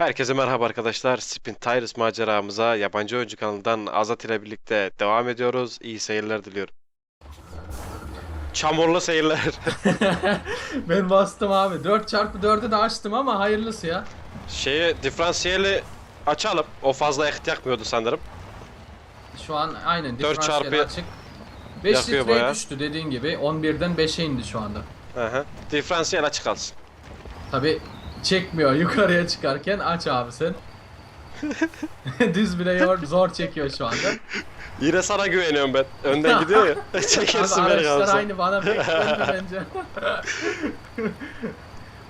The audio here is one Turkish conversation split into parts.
Herkese merhaba arkadaşlar. Spin Tires maceramıza yabancı oyuncu kanalından Azat ile birlikte devam ediyoruz. İyi seyirler diliyorum. Çamurlu seyirler. ben bastım abi. 4x4'ü de açtım ama hayırlısı ya. Şeyi diferansiyeli açalım. O fazla yakıt yakmıyordu sanırım. Şu an aynen Dört diferansiyel çarpı açık. 5 yakıyor litreye bayağı. düştü dediğin gibi. 11'den 5'e indi şu anda. Hı hı. Diferansiyel açık kalsın. Tabi çekmiyor yukarıya çıkarken aç abi sen. Düz bile yor, zor çekiyor şu anda. Yine sana güveniyorum ben. Önden gidiyor ya. Abi Çekersin beni araçlar kalsın. aynı bana pek döndü bence.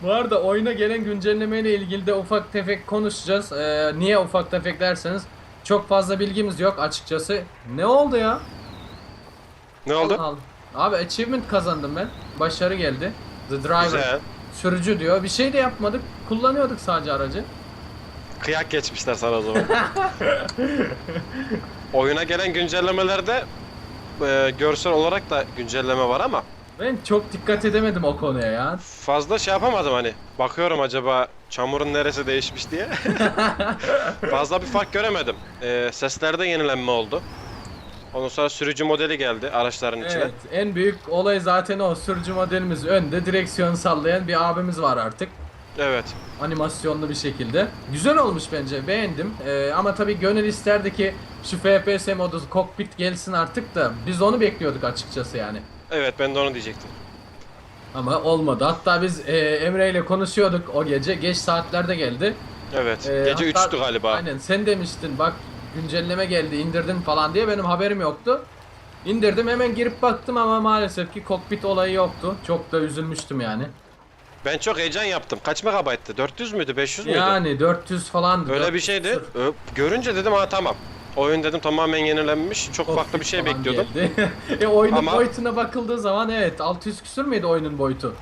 Bu arada oyuna gelen güncellemeyle ilgili de ufak tefek konuşacağız. Ee, niye ufak tefek derseniz çok fazla bilgimiz yok açıkçası. Ne oldu ya? Ne oldu? Allah. Abi achievement kazandım ben. Başarı geldi. The driver. Güzel. Sürücü diyor. Bir şey de yapmadık. Kullanıyorduk sadece aracı. Kıyak geçmişler sana o zaman. Oyuna gelen güncellemelerde e, görsel olarak da güncelleme var ama Ben çok dikkat edemedim o konuya ya. fazla şey yapamadım hani. Bakıyorum acaba çamurun neresi değişmiş diye. fazla bir fark göremedim. Ee, seslerde yenilenme oldu. Ondan sonra sürücü modeli geldi araçların içine. Evet, en büyük olay zaten o. Sürücü modelimiz önde, direksiyon sallayan bir abimiz var artık. Evet. Animasyonlu bir şekilde. Güzel olmuş bence, beğendim. Ee, ama tabii gönül isterdi ki şu FPS modu, kokpit gelsin artık da biz onu bekliyorduk açıkçası yani. Evet ben de onu diyecektim. Ama olmadı. Hatta biz e, Emre ile konuşuyorduk o gece. Geç saatlerde geldi. Evet. Ee, Gece hatta- 3'tü galiba. Aynen sen demiştin bak güncelleme geldi indirdin falan diye benim haberim yoktu. İndirdim hemen girip baktım ama maalesef ki kokpit olayı yoktu. Çok da üzülmüştüm yani. Ben çok heyecan yaptım. Kaç megabayttı? 400 müydü? 500 müydü? Yani 400 falandı. Öyle 400 bir şeydi. Ö- Görünce dedim ha tamam. Oyun dedim tamamen yenilenmiş. Çok farklı kokpit bir şey falan bekliyordum. geldi. e oyunun Ama- boyutuna bakıldığı zaman evet 600 küsür müydü oyunun boyutu?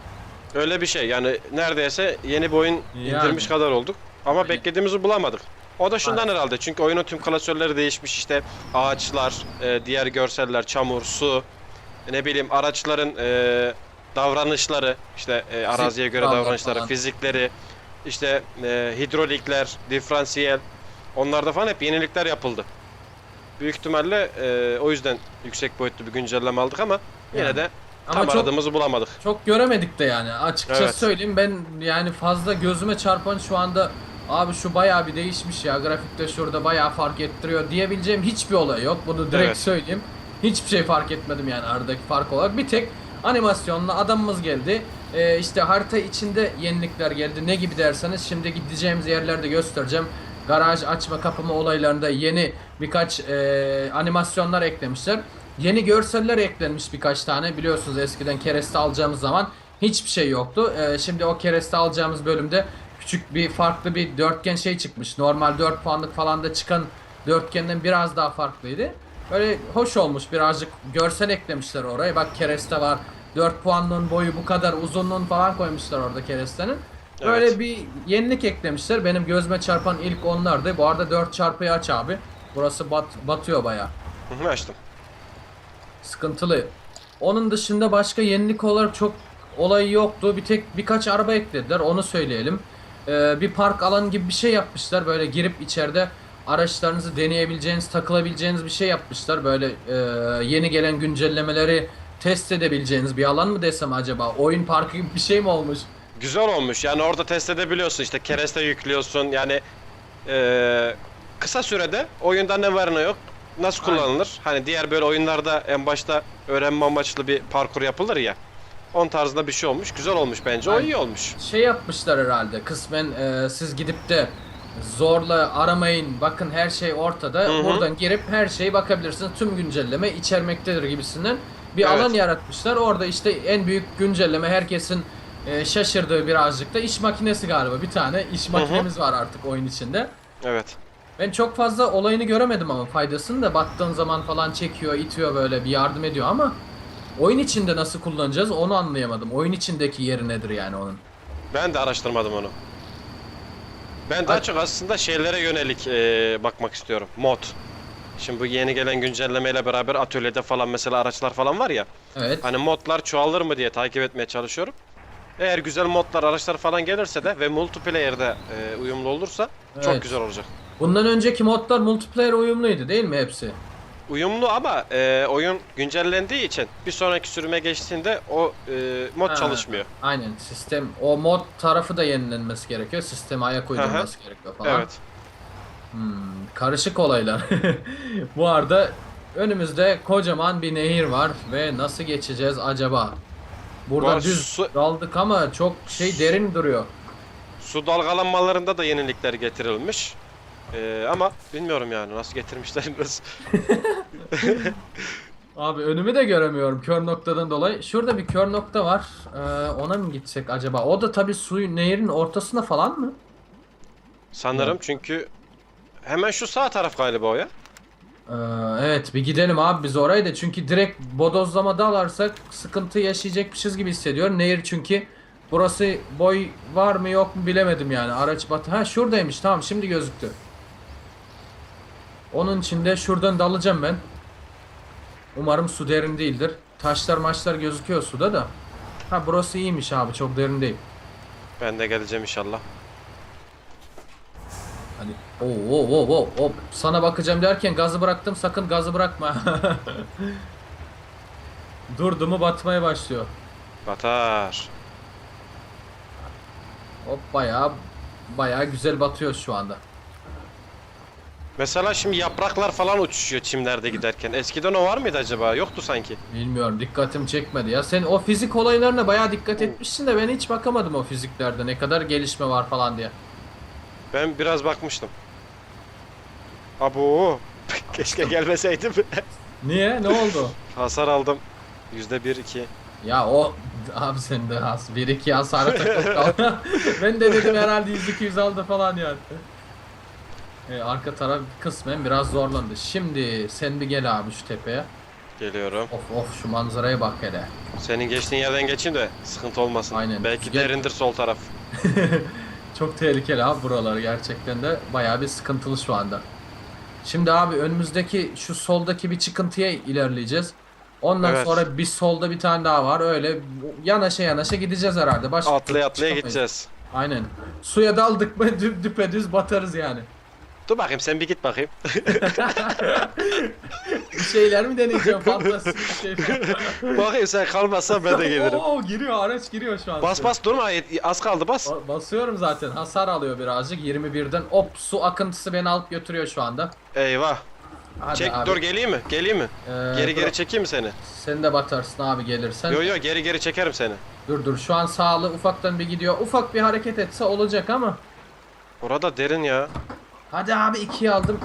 Öyle bir şey. Yani neredeyse yeni bir oyun Yani. indirmiş kadar olduk. Ama beklediğimizi bulamadık. O da şundan herhalde. Çünkü oyunun tüm klasörleri değişmiş. İşte ağaçlar, e, diğer görseller, çamur, su, ne bileyim araçların e, davranışları, işte e, araziye göre kurallar davranışları, falan. fizikleri, işte e, hidrolikler, diferansiyel. Onlarda falan hep yenilikler yapıldı. Büyük ihtimalle e, o yüzden yüksek boyutlu bir güncelleme aldık ama yine Yani. de Ama tam çok aradığımızı bulamadık. Çok göremedik de yani açıkçası Evet. söyleyeyim ben yani fazla gözüme çarpan şu anda abi şu bayağı bir değişmiş ya grafikte şurada bayağı fark ettiriyor diyebileceğim hiçbir olay yok bunu direkt Evet. söyleyeyim. Hiçbir şey fark etmedim yani aradaki fark olarak bir tek animasyonla adamımız geldi. Ee, işte harita içinde yenilikler geldi ne gibi derseniz şimdi gideceğimiz yerlerde göstereceğim. Garaj açma kapama olaylarında yeni birkaç e, animasyonlar eklemişler. Yeni görseller eklenmiş birkaç tane. Biliyorsunuz eskiden kereste alacağımız zaman hiçbir şey yoktu. Ee, şimdi o kereste alacağımız bölümde küçük bir farklı bir dörtgen şey çıkmış. Normal 4 puanlık falan da çıkan dörtgenden biraz daha farklıydı. Böyle hoş olmuş birazcık görsel eklemişler oraya. Bak kereste var. 4 puanlığın boyu bu kadar uzunluğun falan koymuşlar orada kerestenin. Böyle Evet. bir yenilik eklemişler. Benim gözüme çarpan ilk onlardı. Bu arada 4 çarpıyı aç abi. Burası bat, batıyor hı, açtım. Sıkıntılı. Onun dışında başka yenilik olarak çok olayı yoktu. Bir tek birkaç araba eklediler onu söyleyelim. Ee, bir park alanı gibi bir şey yapmışlar. Böyle girip içeride araçlarınızı deneyebileceğiniz, takılabileceğiniz bir şey yapmışlar. Böyle e, yeni gelen güncellemeleri test edebileceğiniz bir alan mı desem acaba? Oyun parkı gibi bir şey mi olmuş? Güzel olmuş. Yani orada test edebiliyorsun. İşte kereste yüklüyorsun. Yani eee, kısa sürede oyunda ne var ne yok nasıl Aynen. kullanılır? Hani diğer böyle oyunlarda en başta öğrenme amaçlı bir parkur yapılır ya. On tarzında bir şey olmuş. Güzel olmuş bence. O iyi olmuş. şey yapmışlar herhalde kısmen e, siz gidip de zorla aramayın bakın her şey ortada Hı hı. buradan girip her şeye bakabilirsiniz tüm güncelleme içermektedir gibisinden bir Evet. alan yaratmışlar orada işte en büyük güncelleme herkesin e, şaşırdığı birazcık da iş makinesi galiba bir tane iş makinemiz var artık oyun içinde Evet. ben çok fazla olayını göremedim ama faydasını da baktığın zaman falan çekiyor itiyor böyle bir yardım ediyor ama oyun içinde nasıl kullanacağız onu anlayamadım oyun içindeki yeri nedir yani onun Ben de araştırmadım onu. Ben daha Ay- çok aslında şeylere yönelik eee, bakmak istiyorum. Mod. Şimdi bu yeni gelen güncellemeyle beraber atölyede falan mesela araçlar falan var ya. evet Hani modlar çoğalır mı diye takip etmeye çalışıyorum. Eğer güzel modlar, araçlar falan gelirse de ve multiplayer'de e, uyumlu olursa Evet. çok güzel olacak. Bundan önceki modlar multiplayer uyumluydu değil mi hepsi? Uyumlu ama e, oyun güncellendiği için bir sonraki sürüme geçtiğinde o e, mod Ha. çalışmıyor. Aynen sistem o mod tarafı da yenilenmesi gerekiyor. Sisteme ayak uydurması gerekiyor falan. Evet. Hmm, karışık olaylar. Bu arada önümüzde kocaman bir nehir var ve nasıl geçeceğiz acaba? Burada Bu arada düz su- daldık ama çok şey derin duruyor. Su dalgalanmalarında da yenilikler getirilmiş. E, ama bilmiyorum yani nasıl getirmişler nasıl. Abi önümü de göremiyorum kör noktadan dolayı. Şurada bir kör nokta var. Ee, ona mı gitsek acaba? O da tabii suyun nehirin ortasında falan mı? Sanırım çünkü hemen şu sağ taraf galiba o ya. Ee, evet bir gidelim abi biz oraya da çünkü direkt bodozlama dalarsak sıkıntı yaşayacakmışız gibi hissediyorum. Nehir çünkü burası boy var mı yok mu bilemedim yani. Araç batı. Ha şuradaymış tamam şimdi gözüktü. Onun için de şuradan dalacağım ben. Umarım su derin değildir. Taşlar maçlar gözüküyor suda da. Ha burası iyiymiş abi çok derin değil. Ben de geleceğim inşallah. Hani oo oo oo oo oo. sana bakacağım derken gazı bıraktım sakın gazı bırakma. Durdu mu batmaya başlıyor. Batar. Hop bayağı bayağı güzel batıyor şu anda. Mesela şimdi yapraklar falan uçuşuyor çimlerde giderken. Eskiden o var mıydı acaba? Yoktu sanki. Bilmiyorum dikkatim çekmedi ya. Sen o fizik olaylarına bayağı dikkat etmişsin de ben hiç bakamadım o fiziklerde ne kadar gelişme var falan diye. Ben biraz bakmıştım. Abo. Keşke gelmeseydim. Niye? Ne oldu? Hasar aldım. Yüzde bir iki. ya o abi sen de has 1 2 hasara takılıp kal. ben de dedim herhalde 100 200 aldı falan yani. Ee, arka taraf kısmen biraz zorlandı. Şimdi sen bir gel abi şu tepeye. Geliyorum. Of of şu manzaraya bak hele. Senin geçtiğin yerden geçeyim de sıkıntı olmasın. Aynen. Belki Gel. derindir sol taraf. Çok tehlikeli abi buralar gerçekten de bayağı bir sıkıntılı şu anda. Şimdi abi önümüzdeki şu soldaki bir çıkıntıya ilerleyeceğiz. Ondan Evet. sonra bir solda bir tane daha var. Öyle yanaşa yanaşa gideceğiz herhalde. Başka Atlaya atlaya çıkamayız. gideceğiz. Aynen. Suya daldık mı dü- düpedüz batarız yani. Dur bakayım sen bir git bakayım. Bir şeyler mi deneyeceğim fantastik bir şey falan. bakayım sen kalmazsan ben de gelirim. Oo giriyor araç giriyor şu an. Bas bas durma az kaldı bas. Ba- Basıyorum zaten. Hasar alıyor birazcık. 21'den. Hop su akıntısı beni alıp götürüyor şu anda. Eyvah. Hadi Çek abi. dur geleyim mi? Geleyim mi? Ee, geri dur- geri çekeyim mi seni? Sen de batarsın abi gelirsen. Yo yo geri geri çekerim seni. Dur dur şu an sağlı ufaktan bir gidiyor. Ufak bir hareket etse olacak ama. Orada derin ya. Hadi abi ikiye aldım.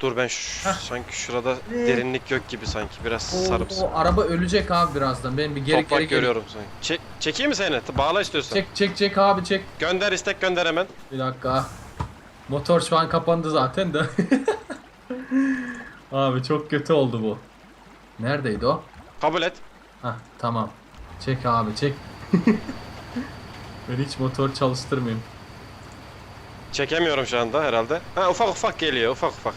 Dur ben şu, Heh. sanki şurada Ne? derinlik yok gibi sanki biraz sarımsı. araba ölecek abi birazdan. Ben bir geri Toprak geri geri. görüyorum sanki. Çek, çekeyim mi seni? T- Bağla istiyorsan. Çek çek çek abi çek. Gönder istek gönder hemen. Bir dakika. Motor şu an kapandı zaten de. abi çok kötü oldu bu. Neredeydi o? Kabul et. Hah tamam. Çek abi çek. ben hiç motor çalıştırmayayım. Çekemiyorum şu anda herhalde. Ha ufak ufak geliyor ufak ufak.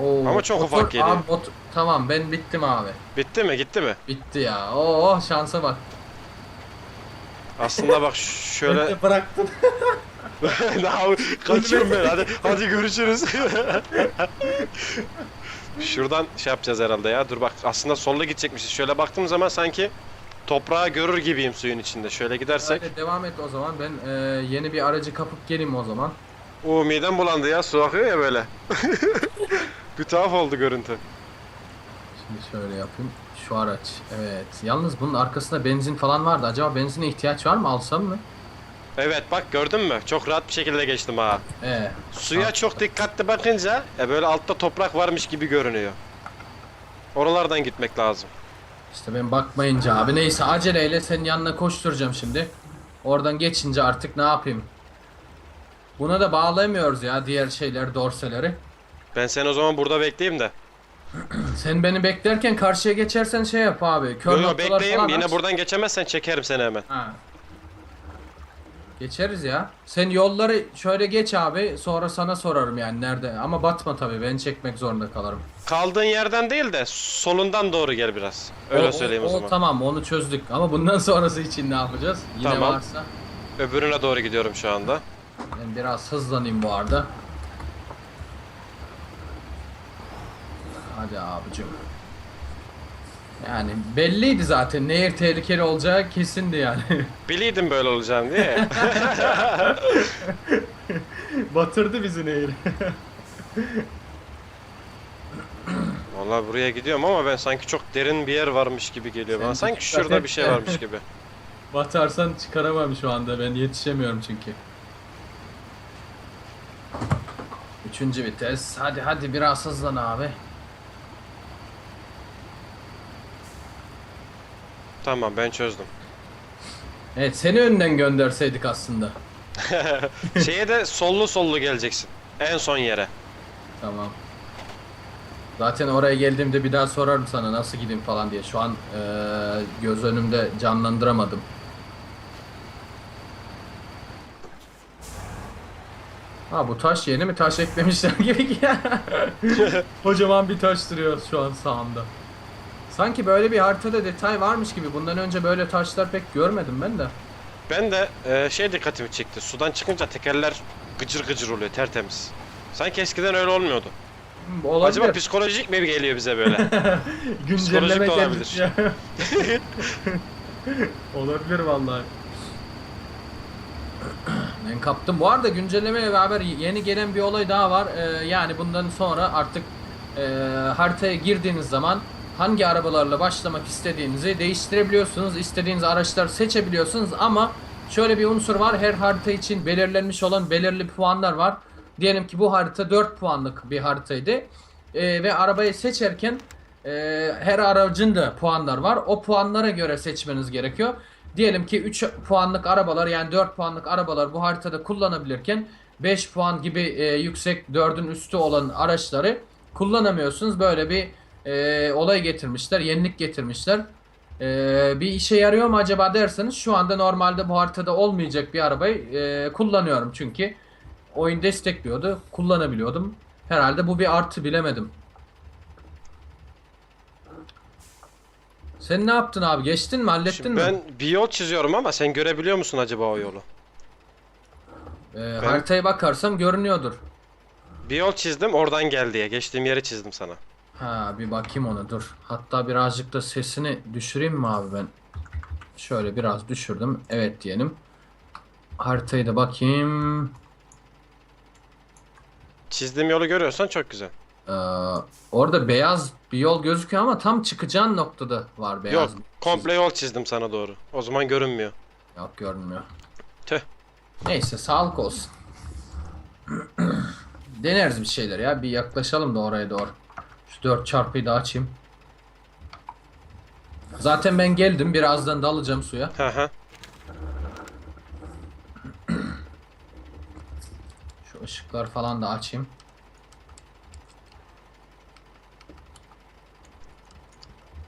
Oo, Ama çok ufak geliyor. Abi, tamam ben bittim abi. Bitti mi? Gitti mi? Bitti ya. Oo şansa bak. Aslında bak şöyle bıraktım. Daha kaçıyorum ben. Hadi hadi görüşürüz. Şuradan şey yapacağız herhalde ya. Dur bak aslında solla gidecekmişiz. Şöyle baktığım zaman sanki toprağı görür gibiyim suyun içinde. Şöyle gidersek. Hadi devam et o zaman. Ben e, yeni bir aracı kapıp geleyim o zaman. Oo midem bulandı ya. Su akıyor ya böyle. Bir tuhaf oldu görüntü. Şimdi şöyle yapayım. Şu araç. Evet. Yalnız bunun arkasında benzin falan vardı. Acaba benzine ihtiyaç var mı? Alsam mı? Evet bak gördün mü? Çok rahat bir şekilde geçtim ha. Ee, Suya çok dikkatli bakınca e, böyle altta toprak varmış gibi görünüyor. Oralardan gitmek lazım. İşte ben bakmayınca abi. Neyse aceleyle senin yanına koşturacağım şimdi. Oradan geçince artık ne yapayım? Buna da bağlayamıyoruz ya diğer şeyleri, dorseleri. Ben seni o zaman burada bekleyeyim de. Sen beni beklerken karşıya geçersen şey yap abi. Kör Yo yo noktalar bekleyeyim. falan Yine aç. buradan geçemezsen çekerim seni hemen. Ha. Geçeriz ya. Sen yolları şöyle geç abi sonra sana sorarım yani nerede. Ama batma tabii ben çekmek zorunda kalırım. Kaldığın yerden değil de solundan doğru gel biraz. Öyle söyleyeyim o, zaman. Tamam onu çözdük ama bundan sonrası için ne yapacağız? Yine Tamam. varsa. Öbürüne doğru gidiyorum şu anda. Ben biraz hızlanayım bu arada. Hadi abicim. Yani belliydi zaten nehir tehlikeli olacağı kesindi yani. Biliydim böyle olacağını diye. Batırdı bizi nehir. Vallahi buraya gidiyorum ama ben sanki çok derin bir yer varmış gibi geliyor bana. Sen Sanki dikkat şurada et bir şey varmış gibi. Batarsan çıkaramam şu anda ben yetişemiyorum çünkü. Üçüncü vites. Hadi hadi biraz hızlan abi. Tamam ben çözdüm. Evet seni önden gönderseydik aslında. Şeye de sollu sollu geleceksin. En son yere. Tamam. Zaten oraya geldiğimde bir daha sorarım sana nasıl gideyim falan diye. Şu an eee, göz önümde canlandıramadım. Ha bu taş yeni mi taş eklemişler gibi ki. Kocaman bir taş duruyor şu an sağımda. Sanki böyle bir haritada detay varmış gibi. Bundan önce böyle taşlar pek görmedim ben de. Ben de e, şey dikkatimi çekti. Sudan çıkınca tekerler gıcır gıcır oluyor tertemiz. Sanki eskiden öyle olmuyordu. Hmm, Olabilir. Acaba psikolojik mi geliyor bize böyle? Psikolojik de olabilir. olabilir vallahi. Ben kaptım. Bu arada güncellemeye beraber yeni gelen bir olay daha var. Ee, yani bundan sonra artık e, haritaya girdiğiniz zaman hangi arabalarla başlamak istediğinizi değiştirebiliyorsunuz. İstediğiniz araçlar seçebiliyorsunuz ama şöyle bir unsur var. Her harita için belirlenmiş olan belirli puanlar var. Diyelim ki bu harita 4 puanlık bir haritaydı. Ee, ve arabayı seçerken e, her aracın da puanlar var. O puanlara göre seçmeniz gerekiyor. Diyelim ki 3 puanlık arabalar yani 4 puanlık arabalar bu haritada kullanabilirken 5 puan gibi e, yüksek 4'ün üstü olan araçları kullanamıyorsunuz. Böyle bir e, olay getirmişler, yenilik getirmişler. E, bir işe yarıyor mu acaba derseniz şu anda normalde bu haritada olmayacak bir arabayı e, kullanıyorum çünkü oyun destekliyordu, kullanabiliyordum. Herhalde bu bir artı bilemedim. Sen ne yaptın abi? Geçtin mi? Hallettin Şimdi mi? ben bir yol çiziyorum ama sen görebiliyor musun acaba o yolu? Ee, Haritaya bakarsam görünüyordur. Bir yol çizdim oradan gel diye. Geçtiğim yeri çizdim sana. Ha bir bakayım ona dur. Hatta birazcık da sesini düşüreyim mi abi ben? Şöyle biraz düşürdüm. Evet diyelim. Haritayı da bakayım. Çizdiğim yolu görüyorsan çok güzel. Ee, orada beyaz bir yol gözüküyor ama tam çıkacağın noktada var beyaz. Yok komple yol çizdim sana doğru. O zaman görünmüyor. Yok görünmüyor. Tüh. Neyse sağlık olsun. Deneriz bir şeyler ya. Bir yaklaşalım da oraya doğru. Şu 4 çarpıyı da açayım. Zaten ben geldim. Birazdan dalacağım suya. Hı hı. Şu ışıklar falan da açayım.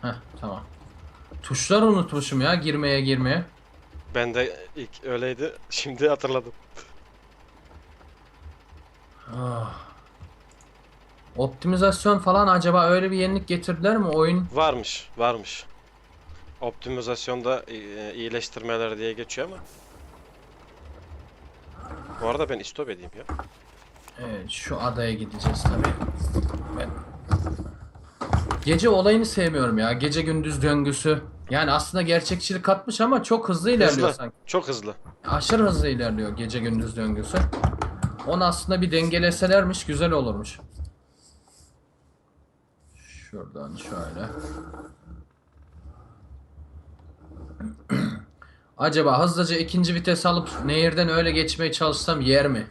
Heh tamam. Tuşlar unutmuşum ya girmeye girmeye. Ben de ilk öyleydi. Şimdi hatırladım. Ah. Optimizasyon falan acaba öyle bir yenilik getirdiler mi oyun? Varmış, varmış. Optimizasyonda e, iyileştirmeler diye geçiyor ama. Bu arada ben istop edeyim ya. Evet şu adaya gideceğiz tabii. Ben... Gece olayını sevmiyorum ya. Gece gündüz döngüsü. Yani aslında gerçekçilik katmış ama çok hızlı ilerliyor Hızlı, sanki. çok hızlı. Aşırı hızlı ilerliyor gece gündüz döngüsü. Onu aslında bir dengeleselermiş güzel olurmuş. Şuradan şöyle. Acaba hızlıca ikinci vites alıp nehirden öyle geçmeye çalışsam yer mi?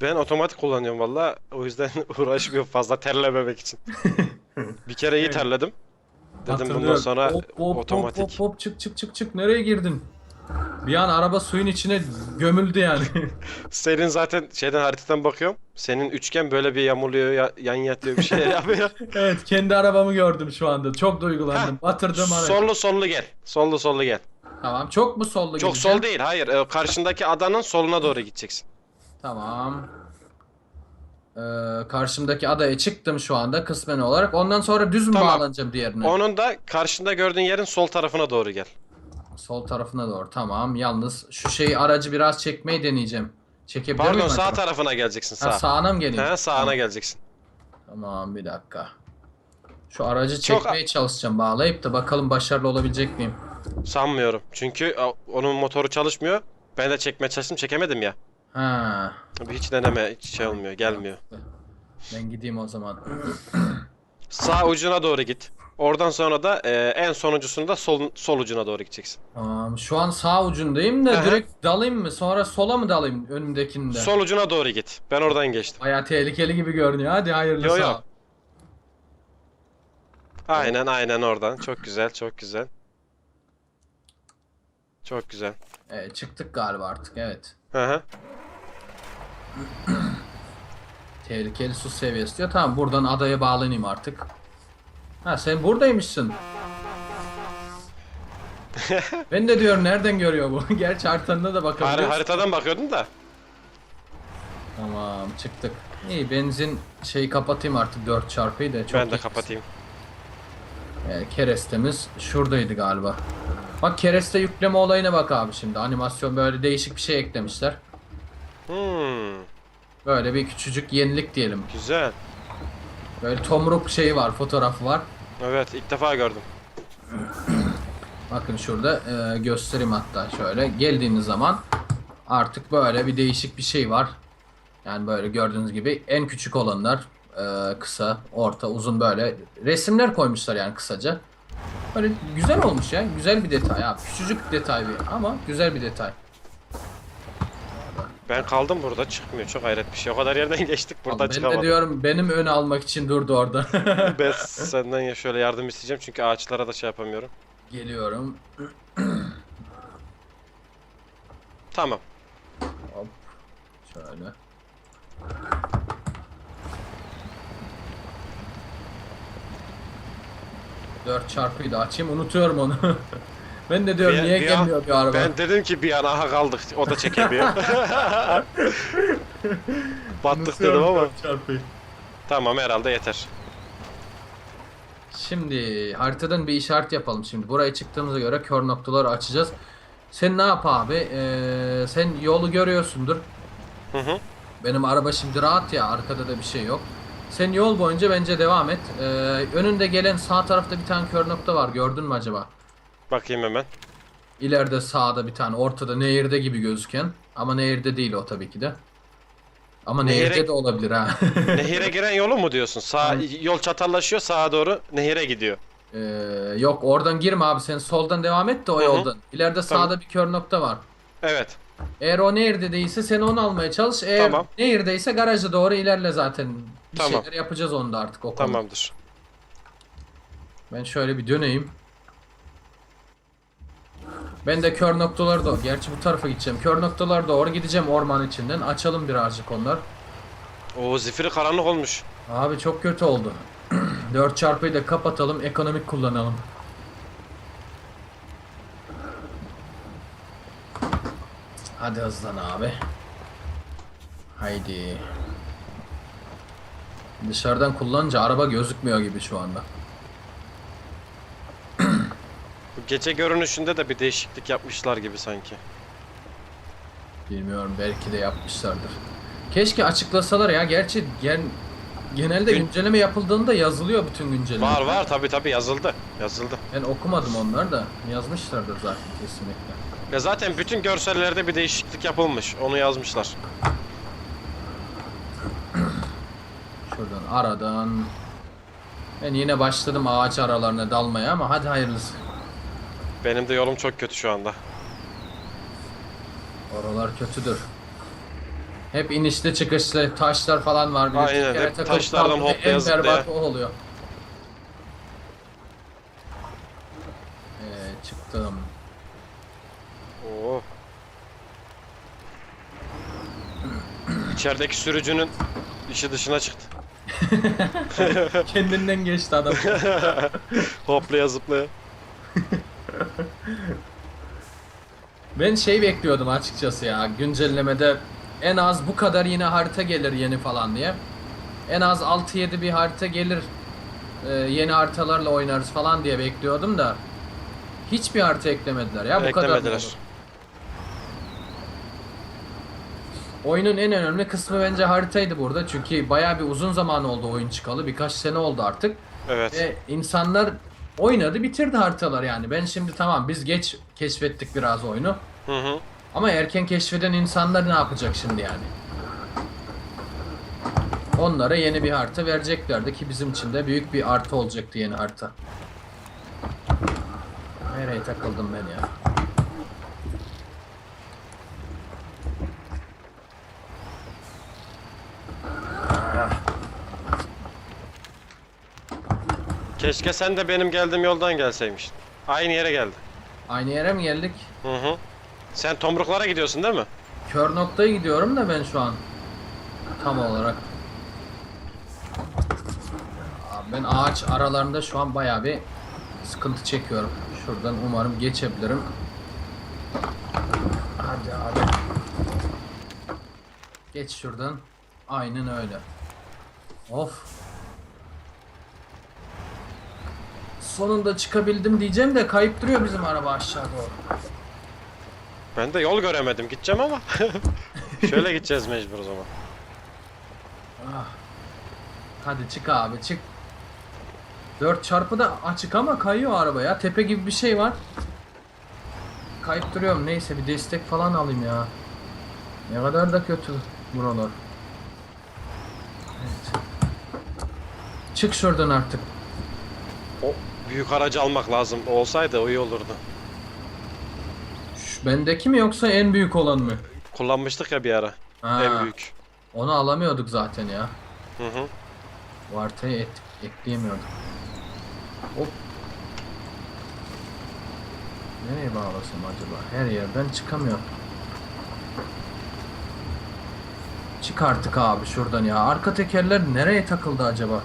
Ben otomatik kullanıyorum valla. O yüzden uğraşmıyorum fazla terlememek için. Bir kere iyi terledim. Dedim bundan sonra hop, hop, otomatik. Hop, hop, hop, çık çık çık çık nereye girdin? Bir an araba suyun içine gömüldü yani. Senin zaten şeyden haritadan bakıyorum. Senin üçgen böyle bir yamuluyor, ya- yan yatıyor bir şeyler yapıyor. evet kendi arabamı gördüm şu anda. Çok duygulandım. Heh, Batırdım arayı. sollu sollu gel. Sollu sollu gel. Tamam. Çok mu sollu Çok gideceğim? sol değil. Hayır. e, karşındaki adanın soluna doğru gideceksin. Tamam. Ee, karşımdaki adaya çıktım şu anda kısmen olarak. Ondan sonra düz mü Tamam. bağlanacağım diğerine? Onun da karşında gördüğün yerin sol tarafına doğru gel. Sol tarafına doğru. Tamam. Yalnız şu şeyi aracı biraz çekmeyi deneyeceğim. Çekebilir Pardon miyim sağ acaba? tarafına geleceksin Ha, sağ. sağına mı geleyim? He, sağına Tamam. geleceksin. Tamam bir dakika. Şu aracı Çok- çekmeye çalışacağım bağlayıp da bakalım başarılı olabilecek miyim? Sanmıyorum. Çünkü e, onun motoru çalışmıyor. Ben de çekmeye çalıştım çekemedim ya. Ha. Hiç deneme hiç şey olmuyor gelmiyor. Ben gideyim o zaman. Sağ ucuna doğru git. Oradan sonra da e, en sonuncusunda sol, sol ucuna doğru gideceksin. Tamam. Şu an sağ ucundayım da Aha. direkt dalayım mı? Sonra sola mı dalayım önümdekinde? Sol ucuna doğru git. Ben oradan geçtim. Baya tehlikeli gibi görünüyor. Hadi hayırlısı. Yo, yo. abi. Aynen aynen oradan. Çok güzel çok güzel. Çok güzel. Evet, çıktık galiba artık. Evet. Hı hı. Tehlikeli su seviyesi diyor. Tamam buradan adaya bağlanayım artık. Ha sen buradaymışsın. ben de diyorum nereden görüyor bu? Gerçi haritanda da Har- bakabiliyorsun. haritadan bakıyordum da. Tamam çıktık. İyi benzin şeyi kapatayım artık 4 çarpıyı da çok ben de iyi. kapatayım. Ee, kerestemiz şuradaydı galiba. Bak kereste yükleme olayına bak abi şimdi. Animasyon böyle değişik bir şey eklemişler. Hmm, Böyle bir küçücük yenilik diyelim. güzel. Böyle tomruk şeyi var, fotoğrafı var. Evet ilk defa gördüm. Bakın şurada e, göstereyim hatta şöyle. Geldiğiniz zaman artık böyle bir değişik bir şey var. Yani böyle gördüğünüz gibi en küçük olanlar e, kısa, orta, uzun böyle resimler koymuşlar yani kısaca. Böyle güzel olmuş ya. Güzel bir detay abi. Küçücük detay bir ama güzel bir detay. Ben kaldım burada çıkmıyor. Çok hayret bir şey. O kadar yerden geçtik buradan ben de çıkamadım. diyorum benim ön almak için durdu orada. Ben senden ya şöyle yardım isteyeceğim çünkü ağaçlara da şey yapamıyorum. Geliyorum. Tamam. Hop. Şöyle. Dört çarpıyı da açayım. Unutuyorum onu. Ben de diyorum Bir- niye bir an- gelmiyor bir araba. Ben dedim ki bir an aha kaldık. O da çekemiyor. Battık dedim Unutuyorum ama. Tamam herhalde yeter. Şimdi haritadan bir işaret yapalım şimdi. Buraya çıktığımıza göre kör noktaları açacağız. Sen ne yap abi? Ee, sen yolu görüyorsundur. Hı hı. Benim araba şimdi rahat ya arkada da bir şey yok. Sen yol boyunca bence devam et. Ee, önünde gelen sağ tarafta bir tane kör nokta var gördün mü acaba? Bakayım hemen. İleride sağda bir tane ortada nehirde gibi gözüken. Ama nehirde değil o tabii ki de. Ama Nehire- nehirde de olabilir ha. Nehire giren yolu mu diyorsun? Sağ yol çatallaşıyor sağa doğru nehire gidiyor. Ee, yok oradan girme abi sen soldan devam et de o Hı hı. yoldan. İleride sağda bir kör nokta var. Evet. Eğer o nehirde değilse sen onu almaya çalış. Eğer Tamam. nehirdeyse garaja doğru ilerle zaten. Bir Tamam. şeyler yapacağız onda artık o konuda. Tamamdır. Ben şöyle bir döneyim. Ben de kör noktaları da gerçi bu tarafa gideceğim. Kör noktalar doğru gideceğim orman içinden. Açalım birazcık onlar. O zifiri karanlık olmuş. Abi çok kötü oldu. 4 çarpıyı da kapatalım, ekonomik kullanalım. Hadi hızlan abi. Haydi. Dışarıdan kullanınca araba gözükmüyor gibi şu anda. Bu Gece görünüşünde de bir değişiklik yapmışlar gibi sanki. Bilmiyorum belki de yapmışlardır. Keşke açıklasalar ya. Gerçi gen genelde Gün- güncelleme yapıldığında yazılıyor bütün güncelleme. Var var tabi tabi yazıldı. Yazıldı. Ben okumadım onları da. Yazmışlardır zaten kesinlikle. Ya zaten bütün görsellerde bir değişiklik yapılmış. Onu yazmışlar. Şuradan aradan. Ben yine başladım ağaç aralarına dalmaya ama hadi hayırlısı. Benim de yolum çok kötü şu anda. Oralar kötüdür. Hep inişli çıkışlı taşlar falan var. Bir Aynen, hep takılıp taşlardan kalkınca hoplaya En zıplaya. berbat o oluyor. Ee, çıktım. Oo. İçerideki sürücünün işi dışına çıktı. Kendinden geçti adam. Hoplaya zıplaya. Ben şey bekliyordum açıkçası ya güncellemede en az bu kadar yine harita gelir yeni falan diye. En az 6-7 bir harita gelir e, yeni haritalarla oynarız falan diye bekliyordum da hiçbir harita eklemediler ya bu kadar Eklemediler. Oyunun en önemli kısmı bence haritaydı burada çünkü bayağı bir uzun zaman oldu oyun çıkalı birkaç sene oldu artık. Evet. Ve insanlar oynadı bitirdi haritalar yani. Ben şimdi tamam biz geç keşfettik biraz oyunu. Hı hı. Ama erken keşfeden insanlar ne yapacak şimdi yani? Onlara yeni bir harita vereceklerdi ki bizim için de büyük bir artı olacaktı yeni harita. Nereye takıldım ben ya? Keşke sen de benim geldiğim yoldan gelseymiştin. Aynı yere geldi. Aynı yere mi geldik? Hı hı. Sen tomruklara gidiyorsun değil mi? Kör noktaya gidiyorum da ben şu an. Tam olarak. Abi ben ağaç aralarında şu an bayağı bir sıkıntı çekiyorum. Şuradan umarım geçebilirim. Hadi abi. Geç şuradan. Aynen öyle. Of. Sonunda çıkabildim diyeceğim de kayıp duruyor bizim araba aşağı doğru. Ben de yol göremedim. Gideceğim ama. Şöyle gideceğiz mecbur o zaman. Ah. Hadi çık abi çık. 4 çarpı da açık ama kayıyor araba ya. Tepe gibi bir şey var. Kayıp duruyorum. Neyse bir destek falan alayım ya. Ne kadar da kötü buralar. Evet. Çık şuradan artık. O büyük aracı almak lazım. O olsaydı o iyi olurdu. Şu bendeki mi yoksa en büyük olan mı? Kullanmıştık ya bir ara. Ha, En büyük. Onu alamıyorduk zaten ya. Hı hı. Bu haritaya et, ekleyemiyorduk. Hop. Nereye bağlasam acaba? Her yerden çıkamıyor. Çık artık abi şuradan ya. Arka tekerler nereye takıldı acaba?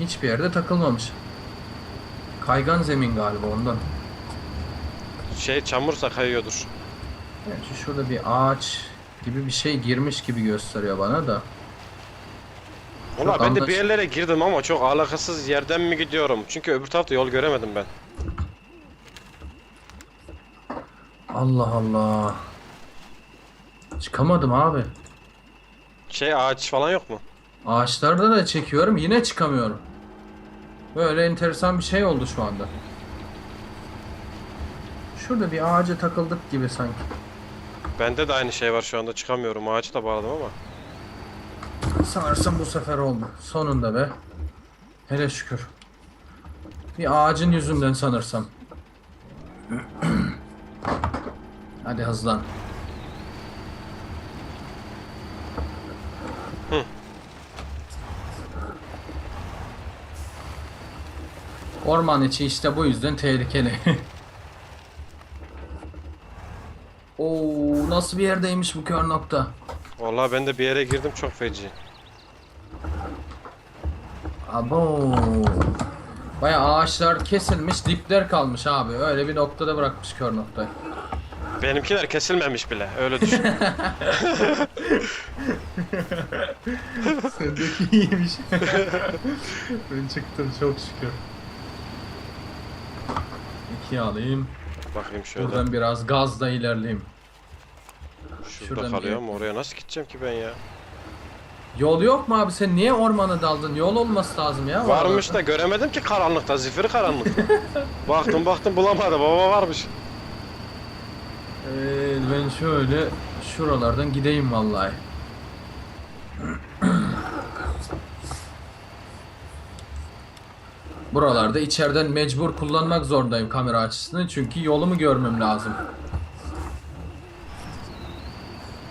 Hiçbir yerde takılmamış. Kaygan zemin galiba ondan. Şey çamursa kayıyordur. Gerçi şurada bir ağaç gibi bir şey girmiş gibi gösteriyor bana da. Valla ben de bir yerlere girdim ama çok alakasız yerden mi gidiyorum? Çünkü öbür tarafta yol göremedim ben. Allah Allah. Çıkamadım abi. Şey ağaç falan yok mu? Ağaçlarda da çekiyorum yine çıkamıyorum. Böyle enteresan bir şey oldu şu anda. Şurada bir ağaca takıldık gibi sanki. Bende de aynı şey var şu anda çıkamıyorum. Ağacı da bağladım ama. Sanırsam bu sefer oldu. Sonunda be. Hele şükür. Bir ağacın yüzünden sanırsam. Hadi hızlan. Hı. Orman içi işte bu yüzden tehlikeli. Oo nasıl bir yerdeymiş bu kör nokta. Vallahi ben de bir yere girdim çok feci. Abo. Baya ağaçlar kesilmiş, dipler kalmış abi. Öyle bir noktada bırakmış kör noktayı. Benimkiler kesilmemiş bile. Öyle düşün. Sendeki iyiymiş. ben çıktım çok şükür. İki alayım. Bakayım şöyle. Buradan biraz gazla ilerleyeyim. Şurada şuradan kalıyor bir- oraya nasıl gideceğim ki ben ya? Yol yok mu abi? Sen niye ormana daldın? Yol olması lazım ya. Varmış da göremedim ki karanlıkta. Zifiri karanlıkta. baktım baktım bulamadım. Baba varmış. Ee, ben şöyle şuralardan gideyim vallahi. Buralarda içeriden mecbur kullanmak zorundayım kamera açısını çünkü yolumu görmem lazım.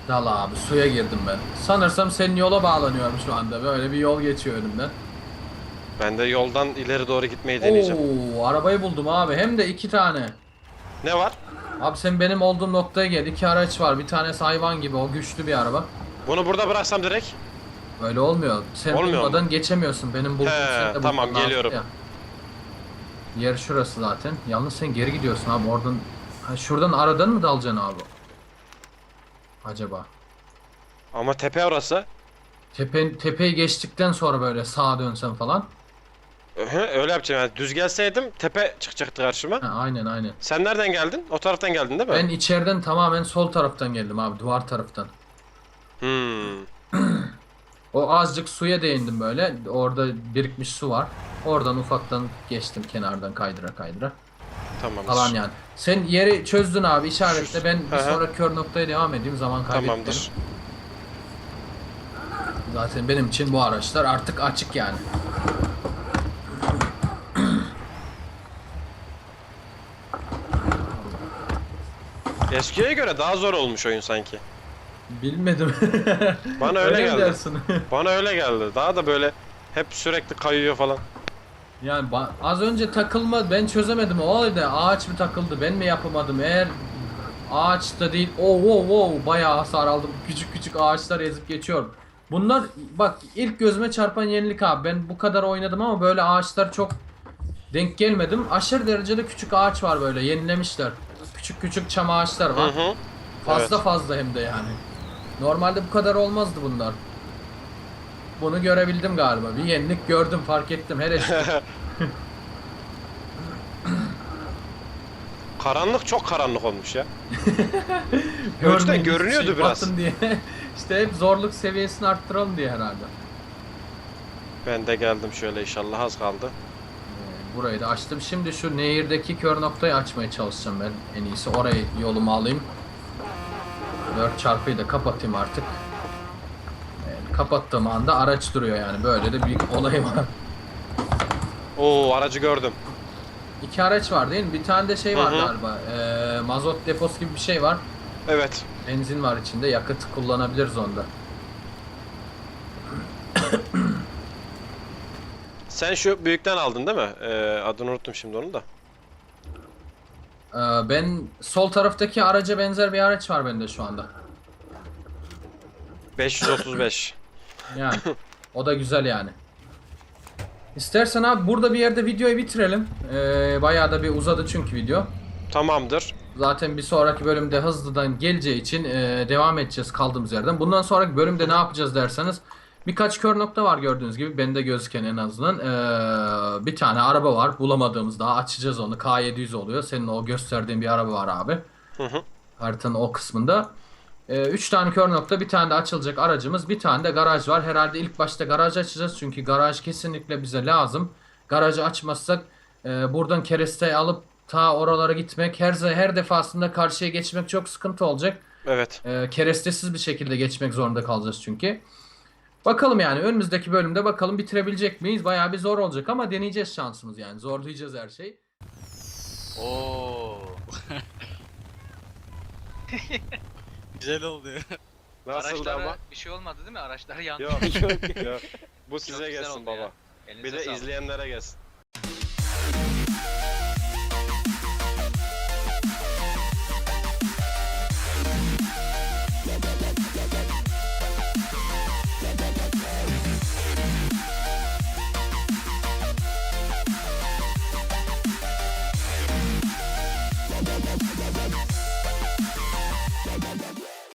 Dal abi suya girdim ben. Sanırsam senin yola bağlanıyorum şu anda. Böyle bir yol geçiyor önümden. Ben de yoldan ileri doğru gitmeyi deneyeceğim. Oo, arabayı buldum abi. Hem de iki tane. Ne var? Abi sen benim olduğum noktaya gel. İki araç var. Bir tanesi hayvan gibi. O güçlü bir araba. Bunu burada bıraksam direkt. Öyle olmuyor. Sen Olmuyor bulmadan geçemiyorsun. Benim bulduğum He, tamam, geliyorum. ya. Yer şurası zaten. Yalnız sen geri gidiyorsun abi oradan. Ha, şuradan aradan mı dalacaksın abi? Acaba. Ama tepe orası. Tepe, tepeyi geçtikten sonra böyle sağa dönsen falan. Hı, Öyle yapacağım yani. Düz gelseydim tepe çıkacaktı karşıma. Ha, aynen aynen. Sen nereden geldin? O taraftan geldin değil mi? Ben içeriden tamamen sol taraftan geldim abi duvar taraftan. Hmm. O azıcık suya değindim böyle. Orada birikmiş su var. Oradan ufaktan geçtim kenardan kaydıra kaydıra. Tamamdır. Falan yani. Sen yeri çözdün abi işaretle. Ben bir hı. sonraki kör noktaya devam edeyim zaman kaybettim. Tamamdır. Zaten benim için bu araçlar artık açık yani. Eskiye göre daha zor olmuş oyun sanki. Bilmedim. Bana öyle mi geldi. dersin? Bana öyle geldi. Daha da böyle hep sürekli kayıyor falan. yani az önce takılma ben çözemedim o olayda ağaç mı takıldı ben mi yapamadım eğer ağaçta değil oh oh oh bayağı hasar aldım küçük küçük ağaçlar ezip geçiyorum. Bunlar bak ilk gözüme çarpan yenilik abi ben bu kadar oynadım ama böyle ağaçlar çok denk gelmedim. Aşırı derecede küçük ağaç var böyle yenilemişler. Küçük küçük çam ağaçlar Hı var. hı. Fazla Evet. fazla hem de yani. Normalde bu kadar olmazdı bunlar. Bunu görebildim galiba. Bir yenilik gördüm, fark ettim. Hele şükür. Karanlık çok karanlık olmuş ya. Hiçbir görünüyordu şey biraz. batın diye. işte hep zorluk seviyesini arttıralım diye herhalde. Ben de geldim şöyle inşallah az kaldı. Ee, Burayı da açtım. Şimdi şu nehirdeki kör noktayı açmaya çalışacağım ben. En iyisi orayı yolumu alayım. 4 çarpıyı da kapatayım artık. Evet, kapattığım anda araç duruyor yani. Böyle de bir olay var. Oo aracı gördüm. İki araç var değil mi? Bir tane de şey var Hı hı. galiba. Ee, mazot deposu gibi bir şey var. Evet. Benzin var içinde. Yakıt kullanabiliriz onda. Sen şu büyükten aldın değil mi? Ee, adını unuttum şimdi onun da. Ee, ben sol taraftaki araca benzer bir araç var bende şu anda. 535. Yani o da güzel yani. İstersen abi burada bir yerde videoyu bitirelim. Ee, bayağı da bir uzadı çünkü video. Tamamdır. Zaten bir sonraki bölümde hızlıdan geleceği için e, devam edeceğiz kaldığımız yerden. Bundan sonraki bölümde ne yapacağız derseniz birkaç kör nokta var gördüğünüz gibi bende gözüken en azından. Ee, bir tane araba var bulamadığımız daha açacağız onu K700 oluyor. Senin o gösterdiğin bir araba var abi. Hı hı. Haritanın o kısmında. Ee, üç tane kör nokta, bir tane de açılacak aracımız, bir tane de garaj var. Herhalde ilk başta garaj açacağız çünkü garaj kesinlikle bize lazım. Garajı açmazsak e, buradan keresteyi alıp ta oralara gitmek, her her defasında karşıya geçmek çok sıkıntı olacak. Evet. E, kerestesiz bir şekilde geçmek zorunda kalacağız çünkü. Bakalım yani önümüzdeki bölümde bakalım bitirebilecek miyiz? Bayağı bir zor olacak ama deneyeceğiz şansımız yani. Zorlayacağız her şeyi. Oo. Güzel oldu. Araçlara ama? bir şey olmadı değil mi? Araçlar yandı. Yok yok yok. Bu size güzel gelsin oldu baba. ya. Elinize Bir de sağlık. izleyenlere gelsin.